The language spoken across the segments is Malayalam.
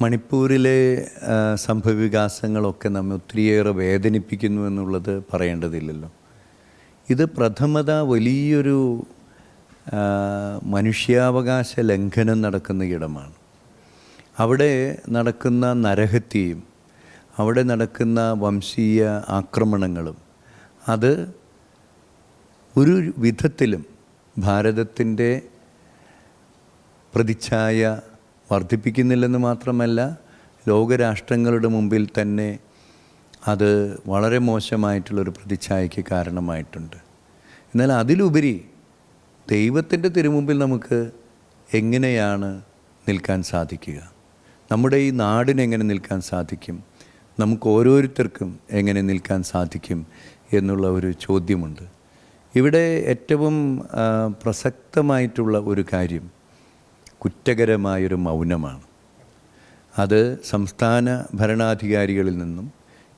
മണിപ്പൂരിലെ സംഭവവികാസങ്ങളൊക്കെ നമ്മെ ഒത്തിരിയേറെ വേദനിപ്പിക്കുന്നു എന്നുള്ളത് പറയേണ്ടതില്ലല്ലോ. ഇത് പ്രഥമത വലിയൊരു മനുഷ്യാവകാശ ലംഘനം നടക്കുന്ന ഇടമാണ്. അവിടെ നടക്കുന്ന നരഹത്യയും അവിടെ നടക്കുന്ന വംശീയ ആക്രമണങ്ങളും അത് ഒരു വിധത്തിലും ഭാരതത്തിന്റെ പ്രതിച്ഛായ വർദ്ധിപ്പിക്കുന്നില്ലെന്ന് മാത്രമല്ല ലോകരാഷ്ട്രങ്ങളുടെ മുമ്പിൽ തന്നെ അത് വളരെ മോശമായിട്ടുള്ളൊരു പ്രതിച്ഛായയ്ക്ക് കാരണമായിട്ടുണ്ട്. എന്നാൽ അതിലുപരി ദൈവത്തിന്റെ തിരുമുമ്പിൽ നമുക്ക് എങ്ങനെയാണ് നിൽക്കാൻ സാധിക്കുക? നമ്മുടെ ഈ നാടിന് എങ്ങനെ നിൽക്കാൻ സാധിക്കും? നമുക്ക് ഓരോരുത്തർക്കും എങ്ങനെ നിൽക്കാൻ സാധിക്കും എന്നുള്ള ഒരു ചോദ്യമുണ്ട്. ഇവിടെ ഏറ്റവും പ്രസക്തമായിട്ടുള്ള ഒരു കാര്യം കുറ്റകരമായൊരു മൗനമാണ്. അത് സംസ്ഥാന ഭരണാധികാരികളിൽ നിന്നും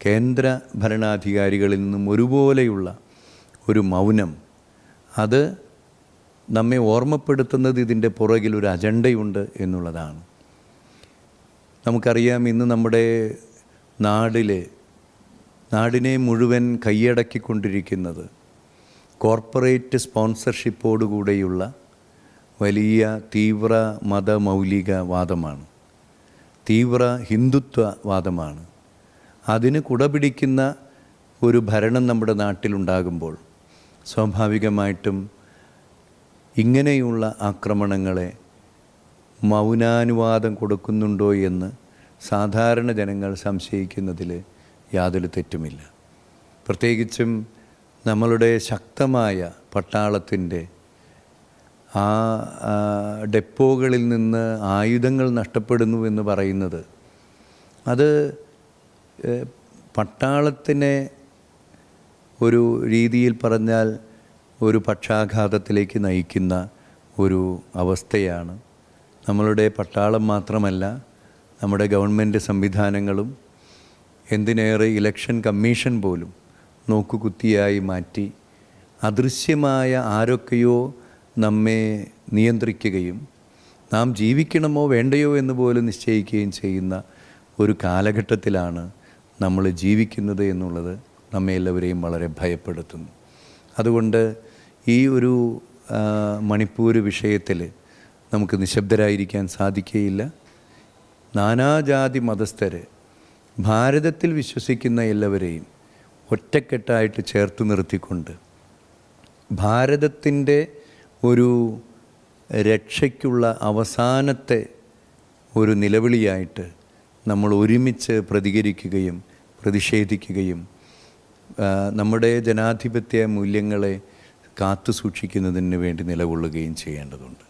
കേന്ദ്ര ഭരണാധികാരികളിൽ നിന്നും ഒരുപോലെയുള്ള ഒരു മൗനം. അത് നമ്മെ ഓർമ്മപ്പെടുത്തുന്നത് ഇതിന്റെ പുറകിൽ ഒരു അജണ്ടയുണ്ട് എന്നുള്ളതാണ്. നമുക്കറിയാം ഇന്ന് നമ്മുടെ നാടിലെ നാടിനെ മുഴുവൻ കൈയടക്കിക്കൊണ്ടിരിക്കുന്നത് കോർപ്പറേറ്റ് സ്പോൺസർഷിപ്പോടുകൂടെയുള്ള വലിയ തീവ്ര മതമൗലികവാദമാണ്. തീവ്ര ഹിന്ദുത്വവാദമാണ്. അതിന് കുടപിടിക്കുന്ന ഒരു ഭരണം നമ്മുടെ നാട്ടിലുണ്ടാകുമ്പോൾ സ്വാഭാവികമായിട്ടും ഇങ്ങനെയുള്ള ആക്രമണങ്ങളെ മൗനാനുവാദം കൊടുക്കുന്നുണ്ടോ എന്ന് സാധാരണ ജനങ്ങൾ സംശയിക്കുന്നതിൽ യാതൊരു തെറ്റുമില്ല. പ്രത്യേകിച്ചും നമ്മളുടെ ശക്തമായ പട്ടാളത്തിന്റെ ആ ഡെപ്പോകളിൽ നിന്ന് ആയുധങ്ങൾ നഷ്ടപ്പെടുന്നു എന്ന് പറയുന്നത്. അത് പട്ടാളത്തിനെ ഒരു രീതിയിൽ പറഞ്ഞാൽ ഒരു പക്ഷാഘാതത്തിലേക്ക് നയിക്കുന്ന ഒരു അവസ്ഥയാണ്. നമ്മളുടെ പട്ടാളം മാത്രമല്ല നമ്മുടെ ഗവൺമെന്റ് സംവിധാനങ്ങളും എന്തിനേറെ ഇലക്ഷൻ കമ്മീഷൻ പോലും നോക്കുകുത്തിയായി മാറ്റി അദൃശ്യമായ ആരൊക്കെയോ നമ്മെ നിയന്ത്രിക്കുകയും നാം ജീവിക്കണമോ വേണ്ടയോ എന്ന് പോലും നിശ്ചയിക്കുകയും ചെയ്യുന്ന ഒരു കാലഘട്ടത്തിലാണ് നമ്മൾ ജീവിക്കുന്നത് എന്നുള്ളത് നമ്മെ എല്ലാവരെയും വളരെ ഭയപ്പെടുത്തുന്നു. അതുകൊണ്ട് ഈ ഒരു മണിപ്പൂര് വിഷയത്തിൽ നമുക്ക് നിശബ്ദരായിരിക്കാൻ സാധിക്കുകയില്ല. നാനാജാതി മതസ്ഥർ ഭാരതത്തിൽ വിശ്വസിക്കുന്ന എല്ലാവരെയും ഒറ്റക്കെട്ടായിട്ട് ചേർത്ത് നിർത്തിക്കൊണ്ട് ഭാരതത്തിന്റെ ഒരു രക്ഷയ്ക്കുള്ള അവസാനത്തെ ഒരു നിലവിളിയായിട്ട് നമ്മൾ ഒരുമിച്ച് പ്രതികരിക്കുകയും പ്രതിഷേധിക്കുകയും നമ്മുടെ ജനാധിപത്യ മൂല്യങ്ങളെ കാത്തു സൂക്ഷിക്കുന്നതിന് വേണ്ടി നിലകൊള്ളുകയും ചെയ്യേണ്ടതുണ്ട്.